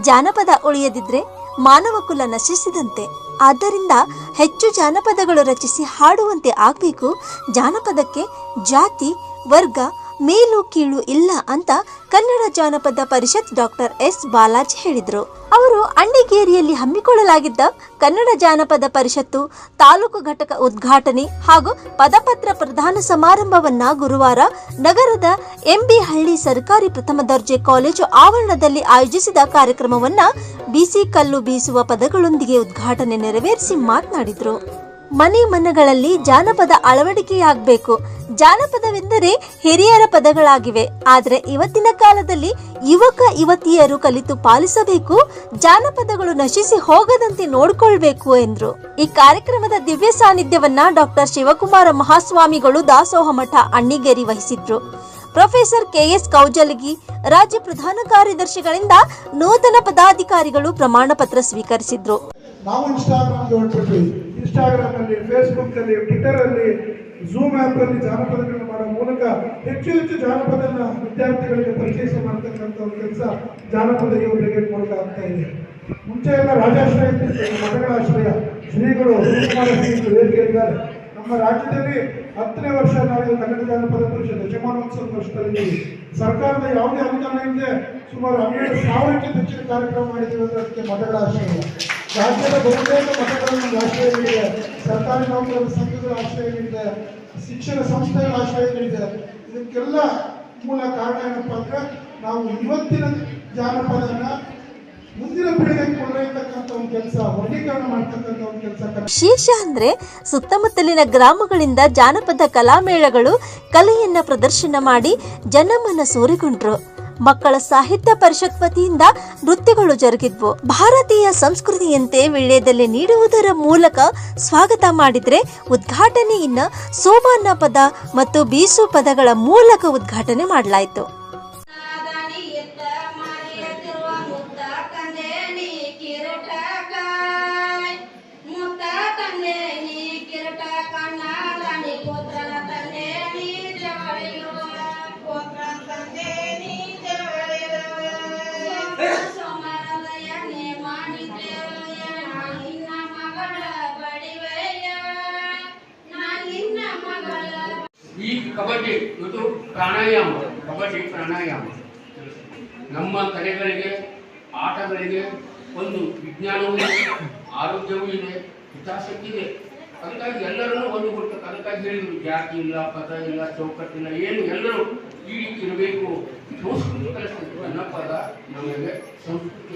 ಜಾನಪದ ಉಳಿಯದಿದ್ರೆ ಮಾನವ ಕುಲ ನಶಿಸಿದಂತೆ. ಆದ್ದರಿಂದ ಹೆಚ್ಚು ಜಾನಪದಗಳು ರಚಿಸಿ ಹಾಡುವಂತೆ ಆಗಬೇಕು. ಜಾನಪದಕ್ಕೆ ಜಾತಿ ವರ್ಗ ಮೇಲು ಕೀಳು ಇಲ್ಲ ಅಂತ ಕನ್ನಡ ಜಾನಪದ ಪರಿಷತ್ ಡಾಕ್ಟರ್ ಎಸ್ ಬಾಲಾಜ್ ಹೇಳಿದರು. ಅವರು ಅಣ್ಣಿಗೇರಿಯಲ್ಲಿ ಹಮ್ಮಿಕೊಳ್ಳಲಾಗಿದ್ದ ಕನ್ನಡ ಜಾನಪದ ಪರಿಷತ್ತು, ತಾಲೂಕು ಘಟಕ ಉದ್ಘಾಟನೆ ಹಾಗೂ ಪದಪತ್ರ ಪ್ರದಾನ ಸಮಾರಂಭವನ್ನ ಗುರುವಾರ ನಗರದ ಎಂಬಿ ಹಳ್ಳಿ ಸರ್ಕಾರಿ ಪ್ರಥಮ ದರ್ಜೆ ಕಾಲೇಜು ಆವರಣದಲ್ಲಿ ಆಯೋಜಿಸಿದ ಕಾರ್ಯಕ್ರಮವನ್ನ ಬಿಸಿ ಕಲ್ಲು ಬೀಸುವ ಪದಗಳೊಂದಿಗೆ ಉದ್ಘಾಟನೆ ನೆರವೇರಿಸಿ ಮಾತನಾಡಿದರು. ಮನೆ ಮನಗಳಲ್ಲಿ ಜಾನಪದ ಅಳವಡಿಕೆಯಾಗಬೇಕು. ಜಾನಪದವೆಂದರೆ ಹಿರಿಯರ ಪದಗಳಾಗಿವೆ. ಆದರೆ ಇವತ್ತಿನ ಕಾಲದಲ್ಲಿ ಯುವಕ ಯುವತಿಯರು ಕಲಿತು ಪಾಲಿಸಬೇಕು, ಜಾನಪದಗಳು ನಶಿಸಿ ಹೋಗದಂತೆ ನೋಡಿಕೊಳ್ಬೇಕು ಎಂದರು. ಈ ಕಾರ್ಯಕ್ರಮದ ದಿವ್ಯ ಸಾನ್ನಿಧ್ಯವನ್ನ ಡಾಕ್ಟರ್ ಶಿವಕುಮಾರ ಮಹಾಸ್ವಾಮಿಗಳು ದಾಸೋಹ ಮಠ ಅಣ್ಣಿಗೇರಿ ವಹಿಸಿದ್ರು. ಪ್ರೊಫೆಸರ್ ಕೆಎಸ್ ಕೌಜಲಗಿ, ರಾಜ್ಯ ಪ್ರಧಾನ ಕಾರ್ಯದರ್ಶಿಗಳಿಂದ ನೂತನ ಪದಾಧಿಕಾರಿಗಳು ಪ್ರಮಾಣ ಪತ್ರ ಸ್ವೀಕರಿಸಿದ್ರು. ನಾವು ಇನ್ಸ್ಟಾಗ್ರಾಮ್ಗೆ ಫೇಸ್ಬುಕ್ ಅಲ್ಲಿ ಟ್ವಿಟರ್ ಅಲ್ಲಿ ಝೂಮ್ ಆ್ಯಪ್ ಅಲ್ಲಿ ಜಾನಪದಗಳನ್ನ ಮಾಡೋ ಮೂಲಕ ಹೆಚ್ಚು ಹೆಚ್ಚು ಜಾನಪದನ ವಿದ್ಯಾರ್ಥಿಗಳಿಗೆ ಪರಿಚಯ ಮಾಡ್ತಕ್ಕಂಥ ಒಂದು ಕೆಲಸ ಜಾನಪದ ಇವರಿಗೆ ಮೂಲಕ ಆಗ್ತಾ ಇದೆ. ಮುಂಚೆ ಎಲ್ಲ ರಾಜಾಶ್ರಯ ಮಠಗಳ ಆಶ್ರಯ ಶ್ರೀಗಳು ಶಿವಕುಮಾರ ಶ್ರೀಗಳು ವೇದಿಕೆಯಲ್ಲಿದ್ದಾರೆ ನಮ್ಮ ರಾಜ್ಯದಲ್ಲಿ ಹತ್ತನೇ ವರ್ಷ ನಾಳೆ ಕನ್ನಡ ಜಾನಪದ ಪರಿಷತ್ ಯಜಮಾನೋತ್ಸವ ವರ್ಷದಲ್ಲಿ ಸರ್ಕಾರದ ಯಾವುದೇ ಅನುದಾನ ಇಲ್ಲದೆ ಸುಮಾರು ಹನ್ನೆರಡು ಸಾವಿರಕ್ಕಿಂತ ಹೆಚ್ಚಿನ ಕಾರ್ಯಕ್ರಮ ಮಾಡಿದ್ದೀವಿ ಅದಕ್ಕೆ ಮಠಗಳ ಆಶ್ರಯ ರಾಜ್ಯದ ಬಹುತೇಕ ಮಠಗಳನ್ನು ಆಶ್ರಯ ನೀಡಿದೆ ಸರ್ಕಾರಿ ನೌಕರರ ಸಂಘಗಳ ಆಶ್ರಯ ನೀಡಿದೆ ಶಿಕ್ಷಣ ಸಂಸ್ಥೆಗಳ ಆಶ್ರಯ ನೀಡಿದೆ ಇದಕ್ಕೆಲ್ಲ ಮೂಲ ಕಾರಣ ಏನಪ್ಪ ಅಂದ್ರೆ ನಾವು ಇವತ್ತಿನ ಜಾನಪದನ ವಿಶೇಷ ಅಂದ್ರೆ ಸುತ್ತಮುತ್ತಲಿನ ಗ್ರಾಮಗಳಿಂದ ಜಾನಪದ ಕಲಾಮೇಳಗಳು, ಕಲೆಯನ್ನ ಪ್ರದರ್ಶನ ಮಾಡಿ ಜನಮನ ಸೂರೆಗೊಂಡ್ರು. ಮಕ್ಕಳ ಸಾಹಿತ್ಯ ಪರಿಷತ್ ವತಿಯಿಂದ ನೃತ್ಯಗಳು ಜರುಗಿದ್ವು. ಭಾರತೀಯ ಸಂಸ್ಕೃತಿಯಂತೆ ವಿಳ್ಯದಲ್ಲಿ ನೀಡುವುದರ ಮೂಲಕ ಸ್ವಾಗತ ಮಾಡಿದ್ರೆ ಉದ್ಘಾಟನೆಯನ್ನ ಸೋಬಾನ ಪದ ಮತ್ತು ಬೀಸು ಪದಗಳ ಮೂಲಕ ಉದ್ಘಾಟನೆ ಮಾಡಲಾಯಿತು. ಈ ಕಬಡ್ಡಿ ಮತ್ತು ಪ್ರಾಣಾಯಾಮ, ಕಬಡ್ಡಿ ಪ್ರಾಣಾಯಾಮ. ನಮ್ಮ ಕಲೆಗಳಿಗೆ ಆಟಗಳಿಗೆ ಒಂದು ವಿಜ್ಞಾನವೂ ಇದೆ, ಆರೋಗ್ಯವೂ ಇದೆ, ಹಿತಾಸಕ್ತಿ ಇದೆ. ಅದಕ್ಕಾಗಿ ಎಲ್ಲರನ್ನೂ ಒಂದು ಕೊಟ್ಟು ಅದಕ್ಕಾಗಿ ಹೇಳಿದ್ರು, ಜಾತಿ ಇಲ್ಲ, ಪದ ಇಲ್ಲ ಚೌಕಟ್ಟಿಲ್ಲ ಏನು ಎಲ್ಲರೂ ಈ ರೀತಿ ಇರಬೇಕು. ಸಂಸ್ಕೃತಿ ಅನ್ನೋ ಪದ ನಮಗೆ ಸಂಸ್ಕೃತಿ